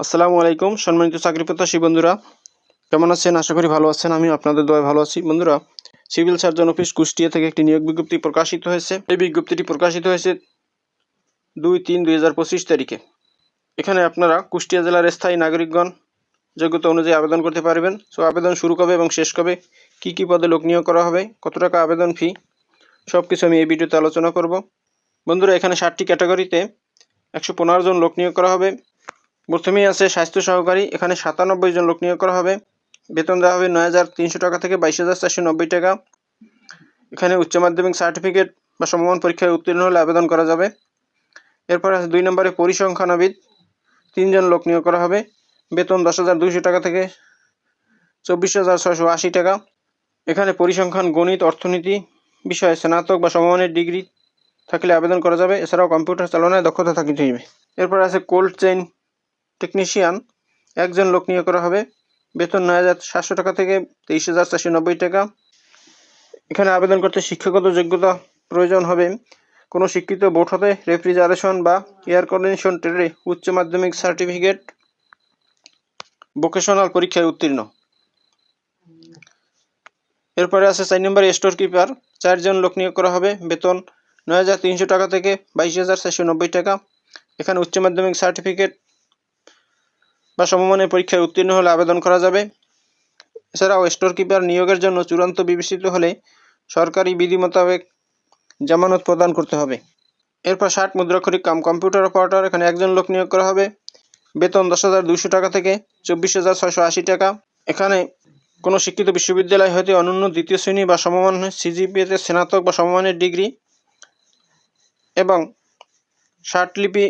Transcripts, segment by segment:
আসসালামু আলাইকুম, সম্মানিত চাকরি প্রত্যাশী বন্ধুরা। কেমন আছেন? আশা করি ভালো আছেন। আমি আপনাদের দয় ভালো আছি। বন্ধুরা, সিভিল সার্জন অফিস কুষ্টিয়া থেকে একটি নিয়োগ বিজ্ঞপ্তি প্রকাশিত হয়েছে। এই বিজ্ঞপ্তিটি প্রকাশিত হয়েছে দুই তিন দুই তারিখে। এখানে আপনারা কুষ্টিয়া জেলার স্থায়ী নাগরিকগণ যোগ্যতা অনুযায়ী আবেদন করতে পারবেন। সো, আবেদন শুরু কবে এবং শেষ কবে, কী কী পদে লোক নিয়োগ করা হবে, কত টাকা আবেদন ফি সব কিছু আমি এই ভিডিওতে আলোচনা করব। বন্ধুরা, এখানে ষাটটি ক্যাটাগরিতে একশো পনেরো জন লোক নিয়োগ করা হবে। প্রথমেই আছে স্বাস্থ্য সহকারী, এখানে সাতানব্বই জন লোক নিয়োগ করা হবে। বেতন দেওয়া হবে নয় হাজার তিনশো টাকা থেকে বাইশ হাজার চারশো নব্বই টাকা। এখানে উচ্চ মাধ্যমিক সার্টিফিকেট বা সমমান পরীক্ষায় উত্তীর্ণ হলে আবেদন করা যাবে। এরপর আছে দুই নম্বরে পরিসংখ্যানবিদ, তিনজন লোক নিয়োগ করা হবে। বেতন দশ হাজার দুইশো টাকা থেকে চব্বিশ হাজার ছয়শো আশি টাকা। এখানে পরিসংখ্যান, গণিত, অর্থনীতি বিষয়ে স্নাতক বা সমমানের ডিগ্রি থাকলে আবেদন করা যাবে। এছাড়াও কম্পিউটার চালনায় দক্ষতা থাকিতে হইবে এরপর আছে কোল্ড চেইন টেকনিশিয়ান একজন লোক নিয়োগ করা হবে। বেতন নয় হাজার সাতশো টাকা থেকে তেইশ হাজার চারশো নব্বই টাকা। এখানে আবেদন করতে শিক্ষাগত যোগ্যতা প্রয়োজন হবে। কোনো শিক্ষিত বোর্ড হতে রেফ্রিজারেশন বা এয়ার কন্ডিশন ট্রেডে উচ্চ মাধ্যমিক সার্টিফিকেট ভোকেশনাল পরীক্ষায় উত্তীর্ণ। এরপরে আছে চার নম্বরে স্টোর কিপার চারজন লোক নিয়োগ করা হবে। বেতন নয় হাজার তিনশো টাকা থেকে বাইশ হাজার চারশো নব্বই টাকা। এখানে উচ্চ মাধ্যমিক সার্টিফিকেট বা সমমানের পরীক্ষায় উত্তীর্ণ হলে আবেদন করা যাবে। এছাড়াও স্টোর কিপার নিয়োগের জন্য চূড়ান্ত বিবেচিত হলে সরকারি বিধি মোতাবেক জামানত প্রদান করতে হবে। এরপর ষাট মুদ্রাক্ষরিক কাম কম্পিউটার অপারেটর, এখানে একজন লোক নিয়োগ করা হবে। বেতন দশ হাজার দুশো টাকা থেকে চব্বিশ হাজার ছয়শো আশি টাকা। এখানে কোনো শিক্ষিত বিশ্ববিদ্যালয় হতে অনন্য দ্বিতীয় শ্রেণি বা সমমান সিজিপিএতে স্নাতক বা সমমানের ডিগ্রি এবং ষাট লিপি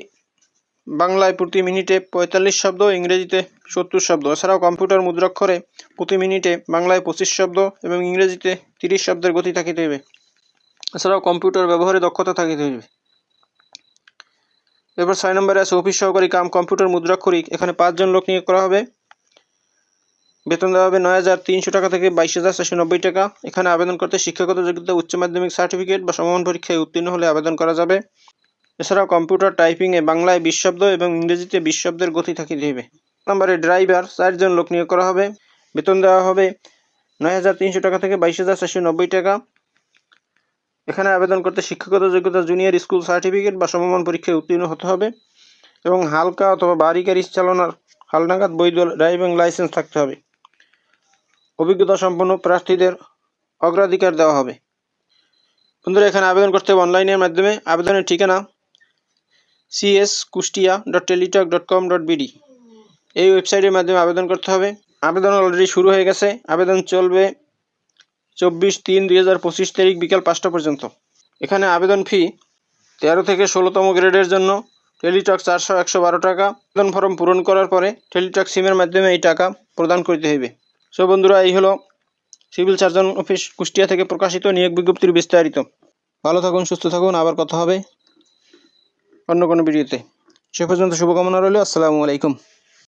বাংলায় প্রতি মিনিটে পঁয়তাল্লিশ শব্দ, ইংরেজিতে সত্তর শব্দ। এছাড়াও কম্পিউটার মুদ্রাক্ষরে প্রতি মিনিটে বাংলায় পঁচিশ শব্দ এবং ইংরেজিতে তিরিশ শব্দের গতি থাকিতে হইবে। এছাড়াও কম্পিউটার ব্যবহারে দক্ষতা থাকিতে হইবে। এরপর ছয় নম্বরে আছে, অফিস সহকারী কাম, কম্পিউটার মুদ্রাক্ষরিক। এখানে পাঁচজন লোক নিয়োগ করা হবে। বেতন দেওয়া হবে নয় হাজার তিনশো টাকা থেকে বাইশ হাজার চারশো নব্বই টাকা। এখানে আবেদন করতে শিক্ষাগত যোগ্যতা, উচ্চ মাধ্যমিক সার্টিফিকেট বা সমমান পরীক্ষায় উত্তীর্ণ হলে আবেদন করা যাবে। এছাড়াও কম্পিউটার টাইপিংয়ে বাংলায় বিশ শব্দ এবং ইংরেজিতে বিশ শব্দের গতি থাকিতে হইবে। নম্বরে ড্রাইভার চারজন লোক নিয়োগ করা হবে, বেতন দেওয়া হবে নয় হাজার তিনশো টাকা থেকে বাইশ হাজার নব্বই টাকা। এখানে আবেদন করতে শিক্ষাগত যোগ্যতা, জুনিয়র স্কুল সার্টিফিকেট বা সমমান পরীক্ষায় উত্তীর্ণ হতে হবে এবং হালকা অথবা বাড়ি গাড়ি চালানোর হালনাগাদ বৈধ ড্রাইভিং লাইসেন্স থাকতে হবে। অভিজ্ঞতা সম্পন্ন প্রার্থীদের অগ্রাধিকার দেওয়া হবে। বন্ধুরা, এখানে আবেদন করতে হবে অনলাইনের মাধ্যমে। আবেদনের ঠিকানা CS Kushtia dot Teletalk dot com dot BD এই ওয়েবসাইটের মাধ্যমে আবেদন করতে হবে। আবেদন অলরেডি শুরু হয়ে গেছে। আবেদন চলবে চব্বিশ তিন দুই হাজার পঁচিশ তারিখ বিকাল পাঁচটা পর্যন্ত। এখানে আবেদন ফি তেরো থেকে ষোলোতম গ্রেডের জন্য টেলিটক চারশো, একশো বারো টাকা। আবেদন ফর্ম পূরণ করার পরে টেলিটক সিমের মাধ্যমে এই টাকা প্রদান করতে হইবে। সো বন্ধুরা, এই হলো সিভিল সার্জন অফিস কুষ্টিয়া থেকে প্রকাশিত নিয়োগ বিজ্ঞপ্তির বিস্তারিত। ভালো থাকুন, সুস্থ থাকুন। আবার কথা হবে। অন্য কোনো ভিডিওতে। সে পর্যন্ত শুভকামনা রইল আসসালামু আলাইকুম।